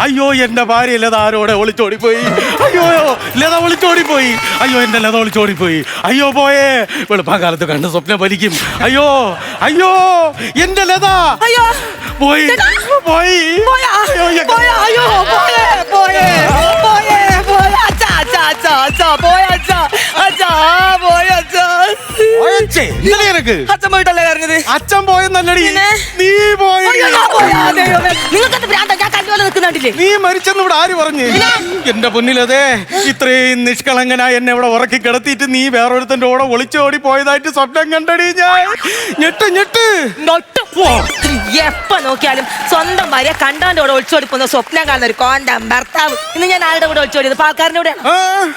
അയ്യോ എന്റെ ഭാര്യ ലത ആരോടെ ഒളിച്ചോടിപ്പോയി? അയ്യോ ലത ഒളിച്ചോടിപ്പോയി. അയ്യോ എന്റെ ലത ഒളിച്ചോടിപ്പോയി. അയ്യോ പോയേ. വെളുപ്പാകാലത്ത് കണ്ട് സ്വപ്നം വലിക്കും അയ്യോ അയ്യോ എന്റെ ലത. അയ്യോ. പോയി. പോയി. പോയാ. അയ്യോ, അയ്യോ പോയേ പോയേ. പോയേ പോയേ. ചാ ചാ പോയ അച്ഛാ. അച്ഛൻ പോയിട്ടല്ലേ കരഞ്ഞത് അച്ഛൻ പോയെന്നല്ലടി. നീ പോയി. നിങ്ങൾക്കത് ഭ്രാന്താ. ഞാൻ കണ്ടുപോലെ നിൽക്കുന്നുണ്ടില്ലേ നീ മരിച്ചെന്ന് ഇവിടെ ആര് പറഞ്ഞു? എന്റെ പൊന്നിലതേ ഇത്രയും നിഷ്കളങ്കനായി എന്നെ ഇവിടെ ഉറക്കി കിടത്തിയിട്ട് നീ വേറൊരുത്തന്റെ കൂടെ ഒളിച്ചോടി പോയതായിട്ട് സ്വപ്നം കണ്ടടി ഞാൻ. ഞെട്ട് ഞെട്ട്. ഒട്ടും എപ്പ നോക്കിയാലും സ്വന്തം ഭാര്യ കണ്ടാന്റെ കൂടെ ഒളിച്ചോടി പോകുന്ന സ്വപ്നം കാണുന്ന ഒരു കോണ്ടം ഭർത്താവ്. ഇന്ന് ഞാൻ ആരുടെ കൂടെ ഒളിച്ചോടിയത്? പാൽക്കാരന്റെ കൂടെയാണ്?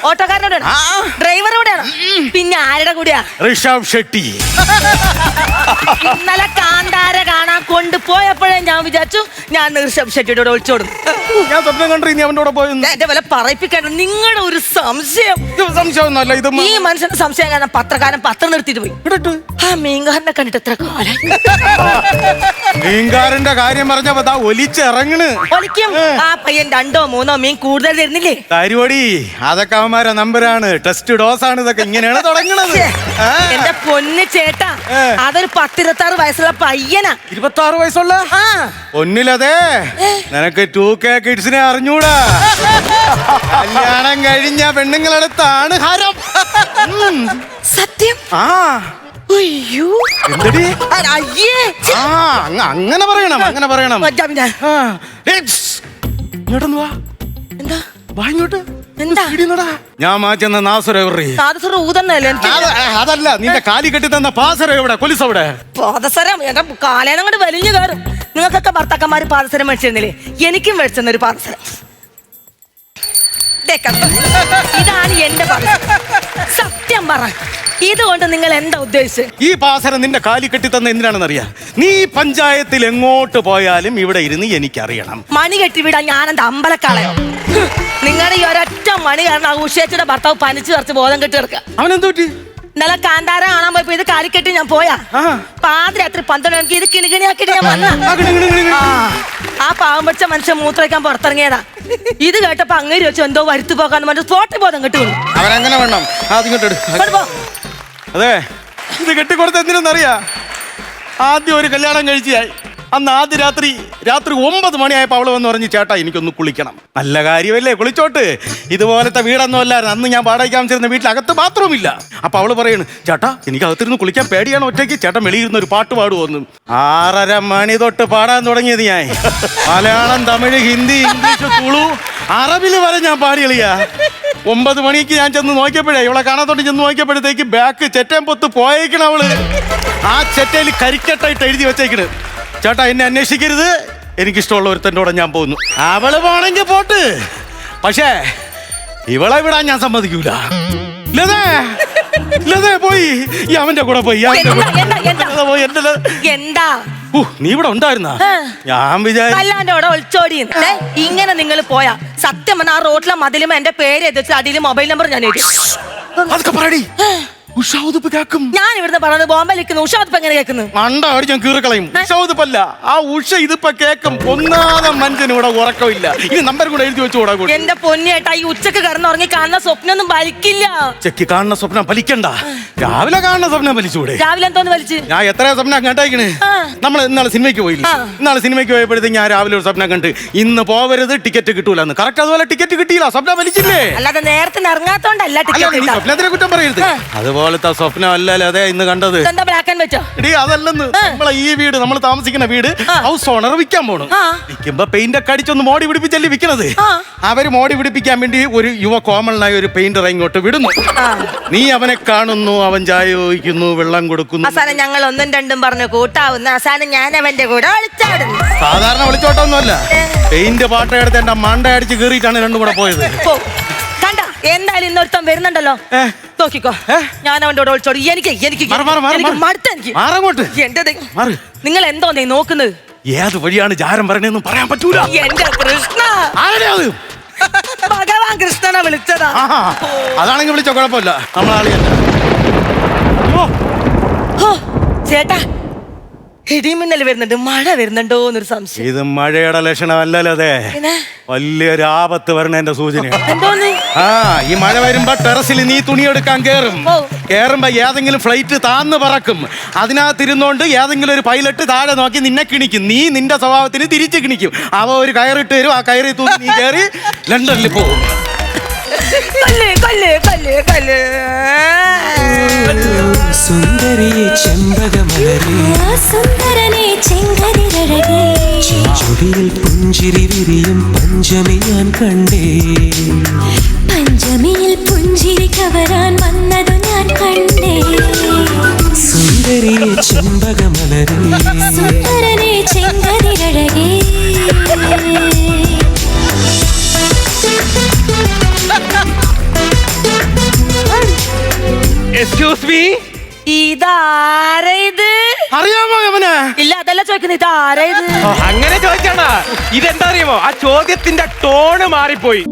ഓട്ടോക്കാരന്റെ കൂടെയാണ്? ഡ്രൈവറുടെ കൂടെയാണ്? പിന്നെ ആരുടെ കൂടെയാ? ഋഷഭ് ഷെട്ടി. ഇന്നലെ കാന്താര കാണാൻ കൊണ്ടുപോയപ്പോഴേ ഞാൻ വിചാരിച്ചു ഞാൻ ഋഷഭ് ഷെട്ടിയുടെ കൂടെ ഒളിച്ചോടും. ഞാൻ സ്വപ്നം കണ്ടു ഇനി അവന്റെ കൂടെ പോയെന്ന്. എന്റെ വില പറയിപ്പിക്കാൻ നിങ്ങളുടെ ഒരു സംശയം. സംശയം ഇത് ഈ മനുഷ്യന്റെ സംശയം കാരണം പത്രക്കാരൻ പത്രം നിർത്തിയിട്ട് പോയി. ആ മീൻകാരനെ കണ്ടിട്ട് എത്ര കാലം. മീൻകാരന്റെ കാര്യം പറഞ്ഞപ്പോ ദാ ഒലിച്ചിറങ്ങണ്. ഒലിക്കും. ആ പയ്യൻ രണ്ടോ മൂന്നോ മീൻ കൂടുതൽ തരുന്നില്ലേ? കാര്യപടി അതൊക്കെ അവന്മാരെ നമ്പരാണ്. ടെസ്റ്റ് ഡോസ് ആണ് ഇതൊക്കെ. ഇങ്ങനെയാണ് തുടങ്ങണത്. എന്റെ പൊന്ന് ചേട്ടാ അതൊരു പത്തിരുപത്തി ആറ് വയസ്സുള്ള പയ്യനാ. ഇരുപത്തി ആറ് വയസ്സുള്ള? ആ. ഒന്നിലതേ നിനക്ക് ടു കെ കിഡ്സിനെ അറിഞ്ഞൂടാ. കല്യാണം കഴിഞ്ഞ പെണ്ണുങ്ങളടുത്താണ് ഹരം. സത്യം? ആ. അയ്യോ. എന്തടി? അയ്യേ. ആ അങ്ങ- അങ്ങനെ പറയണം അങ്ങനെ പറയണം. പിന്നെ. ആ. ഏയ്, സ്. ഇങ്ങോട്ടൊന്ന് വാ. എന്താ? വാ ഇങ്ങോട്ട്. എന്താ? ഇടിന്നടാ. ഞാൻ മാറ്റുന്ന നാസുര എവിടെ സാധുസ്വരം ഊതന്നല്ലേ എനിക്ക്? അതല്ല നിന്റെ കാലി കെട്ടി തന്ന പാസര എവിടെ? കൊലിസ് അവിടെ. പാദസരം? എന്റെ കാലേനം കൊണ്ട് വലിഞ്ഞു കയറും. നിങ്ങൾക്കൊക്കെ ഭർത്താക്കന്മാര് പാദസരം മേടിച്ചിരുന്നില്ലേ? എനിക്കും മേടിച്ചെന്ന ഒരു പാദസരം. ദേ കണ്ടോ? ഇതാണ് എന്റെ പാദസരം. സത്യം പറ. ഇതുകൊണ്ട് നിങ്ങൾ എന്താ ഉദ്ദേശിച്ചത്? ഈ പാസരം നിന്റെ കാലി കെട്ടി തന്ന എന്തിനാണെന്ന് അറിയാം നീ പഞ്ചായത്തിൽ എങ്ങോട്ട് പോയാലും ഇവിടെ ഇരുന്ന് എനിക്കറിയണം. മണി കെട്ടി വിടാൻ ഞാനെന്താ അമ്പലക്കാളയോ? നിങ്ങളുടെ ഈ ഒരൊറ്റ മണി കാരണം ആ ഉഷേച്ചിയുടെ ഭർത്താവ് പനിച്ചു നിറച്ച് ബോധം കെട്ടി കിടക്കുക. അവൻ എന്തോ പറ്റി? ഇന്നലെ കാന്താര കാണാൻ പോയപ്പോ ഇത് കാലിക്കെട്ടി ഞാൻ പോയാ. ആ. പാതിരാത്രി പന്ത്രണ്ട് മണിക്ക് ഇത് കിണികിണിയാക്കിട്ട് ഞാൻ വന്ന. ആ, കിണി, കിണി, കിണി, കിണി. ആ ആ പാവം പിടിച്ച മനുഷ്യൻ മൂത്രയ്ക്കാൻ പുറത്തിറങ്ങിയതാ. ഇത് കേട്ടപ്പോ അങ്ങേര് വെച്ച് എന്തോ വരുത്തു പോകാന്ന് പറഞ്ഞ സ്പോട്ടിൽ ബോധം കെട്ടു വീണു. അവനങ്ങനെ വേണം? എടു. അതെ. ഇത് കെട്ടിക്കൊടുത്ത് എന്തിനെന്നറിയാ ആദ്യം ഒരു കല്യാണം കഴിച്ചായി അന്ന് ആദ്യ രാത്രി രാത്രി ഒമ്പത് മണിയായപ്പോൾ അവൾ വന്ന് പറഞ്ഞു ചേട്ടാ എനിക്കൊന്ന് കുളിക്കണം. നല്ല കാര്യമല്ലേ കുളിച്ചോട്ട്. ഇതുപോലത്തെ വീടൊന്നും അല്ലായിരുന്നു. അന്ന് ഞാൻ വാടകയ്ക്ക് താമസിച്ചിരുന്ന വീട്ടിലകത്ത് ബാത്റൂം ഇല്ല. അപ്പൊ അവൾ പറയുന്നു ചേട്ടാ എനിക്ക് അകത്തിരുന്ന് കുളിക്കാൻ പേടിയാണ് ഒറ്റയ്ക്ക്. ചേട്ടൻ വെളിയിരുന്ന് ഒരു പാട്ട് പാടുവന്നു. ആറര മണി തൊട്ട് പാടാൻ തുടങ്ങിയത് ഞാൻ. മലയാളം തമിഴ് ഹിന്ദി ഇംഗ്ലീഷ് തുളു അറബിൽ വരെ ഞാൻ പാടിയളിയാ ഒമ്പത് മണിക്ക് ഞാൻ ചെന്ന് നോക്കിയപ്പോഴേ ഇവളെ കാണാത്തോണ്ട് ചെന്ന് നോക്കിയപ്പോഴത്തേക്ക് ബാക്ക് ചെറ്റം പൊത്ത് പോയേക്കണ അവൾ. ആ ചെറ്റയിൽ കരിക്കട്ടായിട്ട് എഴുതി വെച്ചേക്കണ്. ചേട്ടാ എന്നെ അന്വേഷിക്കരുത്. എനിക്കിഷ്ടമുള്ള ഒരുത്തന്റെ കൂടെ ഞാൻ പോകുന്നു. അവൾ പോണെങ്കിൽ പോട്ട്. പക്ഷേ ഇവളെ വിടാൻ ഞാൻ സമ്മതിക്കൂല. പോയി. ഈ അവന്റെ കൂടെ പോയി അവന്റെ എന്താ, കൂടെ. പോയി. എന്റെ എന്താ? നീ ഇവിടെ ഉണ്ടായിരുന്ന? ഞാൻ അവിടെ ഒളിച്ചോടി ഇങ്ങനെ നിങ്ങൾ പോയാ. സത്യം പറഞ്ഞ ആ റോട്ടിലെ മതിലും എന്റെ പേര് വെച്ച് അടിയിൽ മൊബൈൽ നമ്പർ ഞാൻ എഴുതി. അതൊക്കെ പറയടി. ഉഷാവുതിപ്പ് കേക്കും ഞാൻ ഇവിടുന്ന് പറഞ്ഞത് ബോംബെ നിൽക്കുന്നു. ഉഷാദ് എങ്ങനെ കേൾക്കുന്നു? മണ്ട അവിടെ ഞാൻ കീറിക്കളയും ഉഷാവുതിപ്പല്ല ആ ഉഷ ഇതിപ്പോ കേക്കും ഒന്നാതെ മനുഷ്യന് ഇവിടെ ഉറക്കമില്ല ഇനി നമ്പർ കൂടെ എഴുതി വെച്ചു കൂടാ കൂടി. എന്റെ പൊന്നിയേട്ടാ ഈ ഉച്ചയ്ക്ക് കിടന്ന് ഉറങ്ങി കാണുന്ന സ്വപ്നൊന്നും വലിക്കില്ല ചെക്കി കാണുന്ന സ്വപ്നം ഫലിക്കണ്ട. രാവിലെ കാണുന്ന സ്വപ്നം ഫലിച്ചൂടെ. രാവിലെ എന്തോന്ന് വലിച്ച് ഞാൻ എത്ര സ്വപ്നം കേട്ടേക്കണ് നമ്മൾ ഇന്നാളെ സിനിമയ്ക്ക് പോയില്ല. ഇന്നാളെ സിനിമയ്ക്ക് പോയപ്പോഴത്തേക്ക് ഞാൻ രാവിലെ ഒരു സ്വപ്നം കണ്ട് ഇന്ന് പോവരുത് ടിക്കറ്റ് കിട്ടൂലെന്ന്. കറക്റ്റ് അതുപോലെ ടിക്കറ്റ് കിട്ടിയില്ല. സ്വപ്നം വലിച്ചില്ലേ അല്ലാതെ നേരത്തെ ഇറങ്ങാത്തോണ്ടല്ല ടിക്കറ്റ് സ്വപ്നത്തിനെ കുറ്റം പറയരുത്. ആ. അതുപോലത്തെ സ്വപ്നം അല്ലല്ലോ അതെ ഇന്ന് കണ്ടത്. എന്താ ബ്ലാക്ക് ആൻഡ് വെച്ചോ എടി അതല്ലെന്ന്. നമ്മളെ ഈ വീട് നമ്മൾ താമസിക്കുന്ന വീട് ഹൗസ് ഓണർ വിൽക്കാൻ പോണു. വിൽക്കുമ്പോ പെയിന്റ് ഒക്കെ അടിച്ചൊന്ന് മോടി പിടിപ്പിച്ചല്ലേ വിൽക്കണത്. അവർ മോടി പിടിപ്പിക്കാൻ വേണ്ടി ഒരു യുവ കോമളനായ ഒരു പെയിന്റർ ഇങ്ങോട്ട് വിടുന്നു. നീ അവനെ കാണുന്നു അവൻ ചായ ചോദിക്കുന്നു വെള്ളം കൊടുക്കുന്നു. അവസാനം ഞങ്ങൾ ഒന്നും രണ്ടും പറഞ്ഞു കൂട്ടാവുന്ന അവസാനം ഞാൻ അവന്റെ കൂടെ സാധാരണ വിളിച്ചോട്ടൊന്നുമല്ല പെയിന്റ് പാട്ടയെടുത്ത് എന്റെ മണ്ട അടിച്ച് കീറിയിട്ടാണ് രണ്ടും കൂടെ പോയത്. എന്തായാലും ഇന്നൊരുത്തം വരുന്നുണ്ടല്ലോ. നോക്കിക്കോ. ഞാൻ അവന്റെ കൂടെ ഒളിച്ചോടി എനിക്ക് എനിക്ക്. മടുത്ത എനിക്ക്. എന്റെ നിങ്ങൾ എന്തോ നീ നോക്കുന്നത്? ഏത് വഴിയാണ് ജാരം പറയണെന്ന് പറയാൻ പറ്റൂല. എന്റെ കൃഷ്ണ. അത്? ഭഗവാൻ കൃഷ്ണനെ വിളിച്ചതാ. അതാണെങ്കിൽ വിളിച്ചോ കുഴപ്പമില്ല. നമ്മളാളിയല്ല ചേട്ടാ ഇടിമിന്നൽ വരുന്നുണ്ട് മഴ വരുന്നുണ്ടോ എന്നൊരു സംശയം. ഇത് മഴയുടെ ലക്ഷണമല്ലല്ലോ അതെ. വലിയൊരു ആപത്ത് വരണേന്റെ സൂചനയാണ് ആ ഈ മഴ വരുമ്പോ ടെറസിൽ നീ തുണി എടുക്കാൻ കേറും. കേറുമ്പോ ഏതെങ്കിലും ഫ്ലൈറ്റ് താന്ന് പറക്കും. അതിനകത്തിരുന്നോണ്ട് ഏതെങ്കിലും ഒരു പൈലറ്റ് താഴെ നോക്കി നിന്നെ കിണിക്കും. നീ നിന്റെ സ്വഭാവത്തിന് തിരിച്ചു കിണിക്കും. അവ ഒരു കയറിട്ട് വരും ആ കയറി തൂക്കി നീ കയറി ലണ്ടനിൽ പോകും. കല്ലേ കല്ലേ കല്ലേ കല്ല്. സുന്ദരനെ ചെങ്കതിരഴകേ ചുടിയിൽ പുഞ്ചിരി വിരിയും പഞ്ചമി ഞാൻ കണ്ടേ പഞ്ചമിയിൽ പുഞ്ചിരി കവരാൻ വന്നതു ഞാൻ കണ്ടേ സുന്ദരിയെ ചെമ്പകമലരേ സുന്ദരനെ ചെങ്കതിരഴകേ Excuse മീ ഇതാരാ ഇത് അറിയാമോ അവന് ഇല്ല അതല്ല ചോദിക്കുന്നത്. ഇതാരാ ഇത് അങ്ങനെ ചോദിക്കണ ഇതെന്താ അറിയാമോ? ആ ചോദ്യത്തിന്റെ ടോണ് മാറിപ്പോയി.